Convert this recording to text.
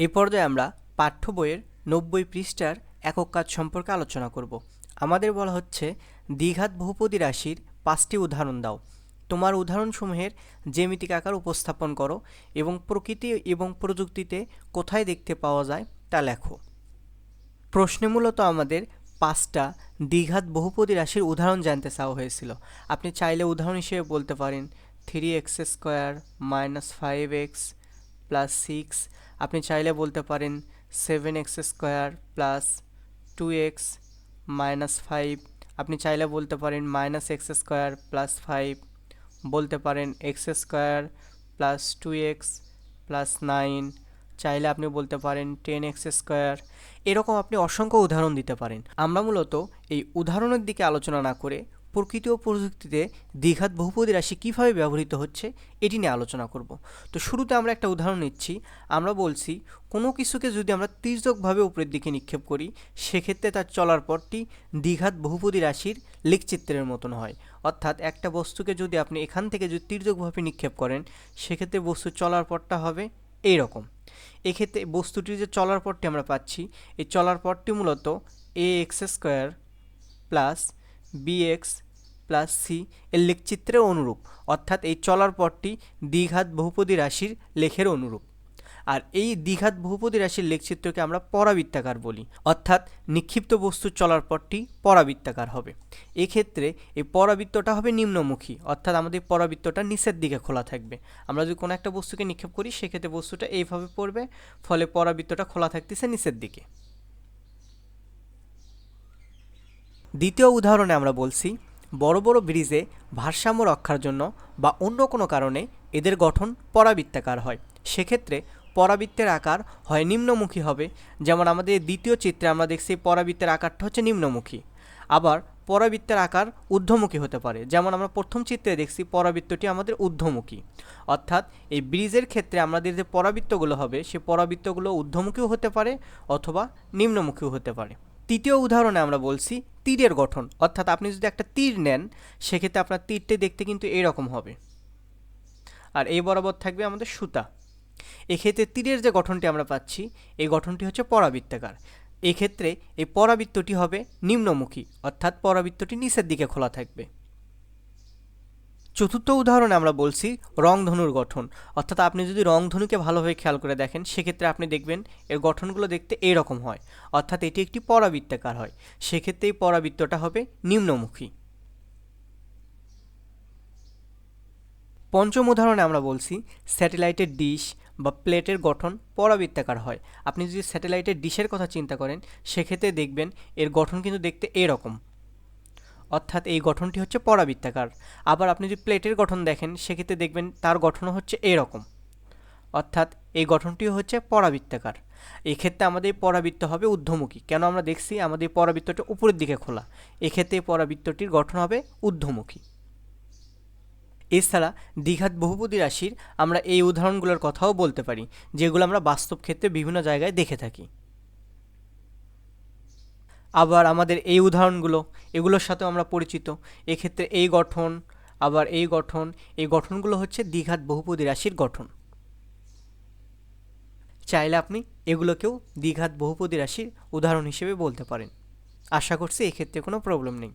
এ পর্যায়ে আমরা পাঠ্য বইয়ের নব্বই পৃষ্ঠার একক কাজ সম্পর্কে আলোচনা করব। আমাদের বলা হচ্ছে, দ্বিঘাত বহুপদী রাশির পাঁচটি উদাহরণ দাও। তোমার উদাহরণসমূহের জ্যামিতিক আকার উপস্থাপন করো এবং প্রকৃতি এবং প্রযুক্তিতে কোথায় দেখতে পাওয়া যায় তা লেখো। প্রশ্নে মূলত আমাদের পাঁচটা দ্বিঘাত বহুপদী রাশির উদাহরণ জানতে চাওয়া হয়েছিল। আপনি চাইলে উদাহরণ হিসেবে বলতে পারেন three x square minus five x plus six আপনি চাইলে বলতে পারেন seven x square plus two x minus five আপনি চাইলে বলতে পারেন minus x square plus five বলতে পারেন x square plus two x plus nine চাইলে আপনি বলতে পারেন টেন এক্স স্কোয়ার এরকম আপনি অসংখ্য উদাহরণ দিতে পারেন। আমরা মূলত এই উদাহরণের দিকে আলোচনা না করে প্রকৃতি ও প্রযুক্তিতে দ্বিঘাত বহুপদী রাশি কীভাবে ব্যবহৃত হচ্ছে, এটি নিয়ে আলোচনা করব। তো শুরুতে আমরা একটা উদাহরণ নিচ্ছি। আমরা বলছি, কোনো কিছুকে যদি আমরা তির্যকভাবে উপরের দিকে নিক্ষেপ করি, সেক্ষেত্রে তার চলার পথটি দ্বিঘাত বহুপদী রাশির লেখচিত্রের মতন হয়। অর্থাৎ একটা বস্তুকে যদি আপনি এখান থেকে যদি তির্যকভাবে নিক্ষেপ করেন, সেক্ষেত্রে বস্তুর চলার পথটা হবে এই রকম এক্ষেত্রে বস্তুটির যে চলার পথটি আমরা পাচ্ছি, এই চলার পথটি মূলত a x square plus b x plus c এর লেখচিত্রের অনুরূপ। অর্থাৎ এই চলার পথটি দ্বিঘাত বহুপদী রাশির লেখের অনুরূপ। আর এই দ্বিঘাত বহুপদী রাশির লেখচিত্রকে আমরা পরাবৃত্তাকার বলি। অর্থাৎ নিক্ষিপ্ত বস্তুর চলার পথটি পরাবৃত্তাকার হবে। এক্ষেত্রে এই পরাবৃত্তটা হবে নিম্নমুখী। অর্থাৎ আমাদের পরাবৃত্তটা নিচের দিকে খোলা থাকবে। আমরা যদি কোনো একটা বস্তুকে নিক্ষেপ করি, সেক্ষেত্রে বস্তুটা এইভাবে পড়বে, ফলে পরাবৃত্তটা খোলা থাকতেছে নিচের দিকে। দ্বিতীয় উদাহরণে আমরা বলছি, বড় বড় ব্রিজে ভারসাম্য রক্ষার জন্য বা অন্য কোনো কারণে এদের গঠন পরাবৃত্তাকার হয়। সেক্ষেত্রে পরাবৃত্তের আকার হয় নিম্নমুখী হবে। যেমন আমাদের দ্বিতীয় চিত্রে আমরা দেখছি পরাবৃত্তের আকারটা হচ্ছে নিম্নমুখী। আবার পরাবৃত্তের আকার ঊর্ধ্বমুখী হতে পারে। যেমন আমরা প্রথম চিত্রে দেখছি পরাবৃত্তটি আমাদের ঊর্ধ্বমুখী। অর্থাৎ এই ব্রিজের ক্ষেত্রে আমাদের যে পরাবৃত্তগুলো হবে, সে পরাবৃত্তগুলো ঊর্ধ্বমুখীও হতে পারে অথবা নিম্নমুখীও হতে পারে। তৃতীয় উদাহরণে আমরা বলছি তীরের গঠন। অর্থাৎ আপনি যদি একটা তীর নেন, সেক্ষেত্রে আপনার তীরটি দেখতে কিন্তু এরকম হবে। আর এই বরাবর থাকবে আমাদের সুতা। এক্ষেত্রে তীরের যে গঠনটি আমরা পাচ্ছি, এই গঠনটি হচ্ছে পরাবৃত্তাকার। এক্ষেত্রে এই পরাবৃত্তটি হবে নিম্নমুখী, অর্থাৎ পরাবৃত্তটি নিচের দিকে খোলা থাকবে। চতুর্থ উদাহরণে আমরা বলছি রংধনুর গঠন। অর্থাৎ আপনি যদি রংধনুকে ভালোভাবে খেয়াল করে দেখেন, সেক্ষেত্রে আপনি দেখবেন এর গঠনগুলো দেখতে এইরকম হয়। অর্থাৎ এটি একটি পরাবৃত্তাকার হয়। সেক্ষেত্রে এই পরাবৃত্তটা হবে নিম্নমুখী। পঞ্চম উদাহরণে আমরা বলছি স্যাটেলাইটের ডিশ বা প্লেটের গঠন পরাবৃত্তাকার হয়। আপনি যদি স্যাটেলাইটের ডিশের কথা চিন্তা করেন, সেক্ষেত্রে দেখবেন এর গঠন কিন্তু দেখতে এরকম। অর্থাৎ এই গঠনটি হচ্ছে পরাবৃত্তাকার। আবার আপনি যদি প্লেটের গঠন দেখেন, সেক্ষেত্রে দেখবেন তার গঠনও হচ্ছে এরকম। অর্থাৎ এই গঠনটিও হচ্ছে পরাবৃত্তাকার। এক্ষেত্রে আমাদের পরাবৃত্ত হবে ঊর্ধ্বমুখী। কেন আমরা দেখছি আমাদের পরাবৃত্তটা উপরের দিকে খোলা? এক্ষেত্রে পরাবৃত্তটির গঠন হবে ঊর্ধ্বমুখী। এছাড়া দ্বিঘাত বহুপদী রাশির আমরা এই উদাহরণগুলোর কথাও বলতে পারি, যেগুলো আমরা বাস্তব ক্ষেত্রে বিভিন্ন জায়গায় দেখে থাকি। আবার আমাদের এই উদাহরণগুলো, এগুলোর সাথেও আমরা পরিচিত। এক্ষেত্রে এই গঠন, আবার এই গঠন, এই গঠনগুলো হচ্ছে দ্বিঘাত বহুপদী রাশির গঠন। চাইলে আপনি এগুলোকেও দ্বিঘাত বহুপদী রাশির উদাহরণ হিসেবে বলতে পারেন। আশা করছি এক্ষেত্রে কোনো প্রবলেম নেই।